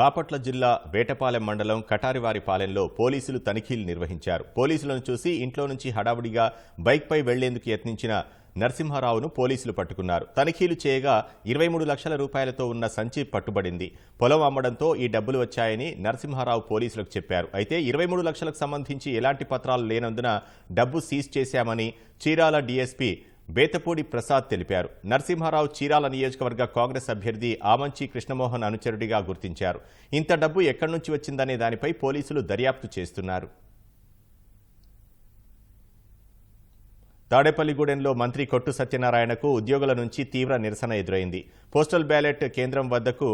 బాపట్ల జిల్లా వేటపాలెం మండలం కటారివారిపాలెంలో పోలీసులు తనిఖీలు నిర్వహించారు. పోలీసులను చూసి ఇంట్లో నుంచి హడావుడిగా బైక్పై వెళ్ళేందుకు యత్నించిన నరసింహారావును పోలీసులు పట్టుకున్నారు. తనిఖీలు చేయగా ఇరవై మూడు లక్షల రూపాయలతో ఉన్న సంచి పట్టుబడింది. పొలం అమ్మడంతో ఈ డబ్బులు వచ్చాయని నరసింహారావు పోలీసులకు చెప్పారు. అయితే ఇరవై మూడు లక్షలకు సంబంధించి ఎలాంటి పత్రాలు లేనందున డబ్బు సీజ్ చేశామని చీరాల డీఎస్పీ బేతపూడి ప్రసాద్ తెలిపారు. నరసింహారావు చీరాల నియోజకవర్గ కాంగ్రెస్ అభ్యర్థి ఆమంచి కృష్ణమోహన్ అనుచరుడిగా గుర్తించారు. ఇంత డబ్బు ఎక్కడి నుంచి వచ్చిందనే దానిపై పోలీసులు దర్యాప్తు చేస్తున్నారు. తాడేపల్లిగూడెంలో మంత్రి కొట్టు సత్యనారాయణకు ఉద్యోగుల నుంచి తీవ్ర నిరసన ఎదురైంది. పోస్టల్ బ్యాలెట్ కేంద్రం వద్దకు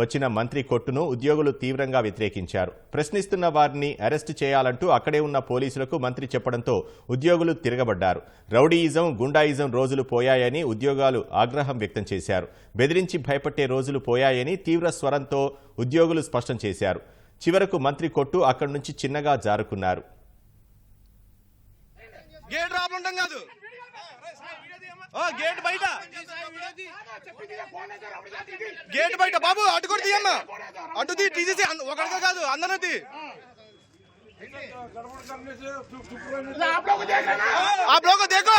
వచ్చిన మంత్రి కొట్టును ఉద్యోగులు తీవ్రంగా వ్యతిరేకించారు. ప్రశ్నిస్తున్న వారిని అరెస్టు చేయాలంటూ అక్కడే ఉన్న పోలీసులకు మంత్రి చెప్పడంతో ఉద్యోగులు తిరగబడ్డారు. రౌడీయిజం గుండాయిజం రోజులు పోయాయని ఉద్యోగాలు ఆగ్రహం వ్యక్తం చేశారు. బెదిరించి భయపట్టే రోజులు పోయాయని తీవ్ర స్వరంతో ఉద్యోగులు స్పష్టం చేశారు. చివరకు మంత్రి కొట్టు అక్కడి నుంచి చిన్నగా జారుకున్నారు. గేట్ రాబడి ఉంటాం కాదు ఓ గేట్ బయట గేట్ బయట బాబు అటు కూడా తీయమ్మా అటు తీ తీసేసి ఒకరితో కాదు అందరూ తీ आप लोग को देख लेना ఆ బ్లోక్ దేకో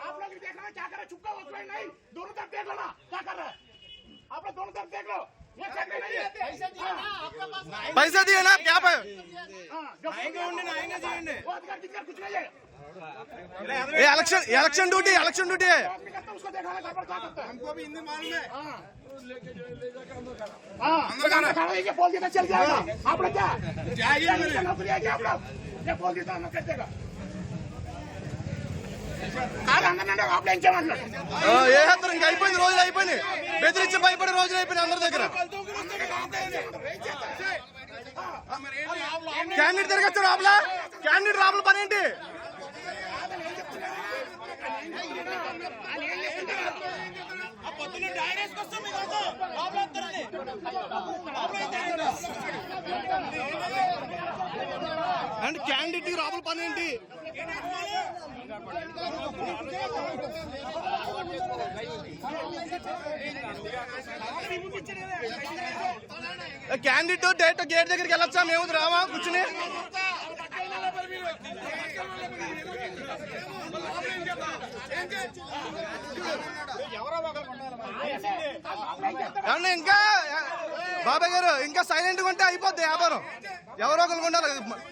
आप लोग भी देख लेना क्या कर रहे चुपका उसमें नहीं दोनों तरफ देख लेना क्या कर रहे आप लोग दोनों तरफ देख लो ये साइड में नहीं है పైసా తీయనా క్యాప్ हाँ, जो वो अधिकार किसका कुछ नहीं है ఏ election election duty election duty आदमी करता है, उसको देखना गड़बड़ क्या करता है हमको भी हिंदी मालूम है हाँ हाँ दिखाना ये बोल देना चल जाएगा आप लोग क्या जाएगी नौकरी आएगी आप लोग ये बोल देता ना कर देगा కాదు అందరినీ आप ఏం చేయమన్నారు ఏ హత్తరు ఇంకా అయిపోయింది రోజులు అయిపోయింది బెదిరించి భయపడే రోజులు అయిపోయినాయి అందరి దగ్గర క్యాండిడేట్ తిరగచ్చు రాబులా క్యాండిడేట్ రాబుల పని ఏంటి అండ్ క్యాండిడేట్ రాబుల పని ఏంటి? క్యాండిడేట్ డైరెక్ట్ గేట్ దగ్గరికి వెళ్ళొచ్చా? మేము రామా కూర్చుని. ఏమన్నా ఇంకా? బాబాయ్ గారు ఇంకా సైలెంట్గా ఉంటే అయిపోద్ది వ్యాపారం. ఎవరో ఒకరు ఉండాలి వెళ్ళిపోండి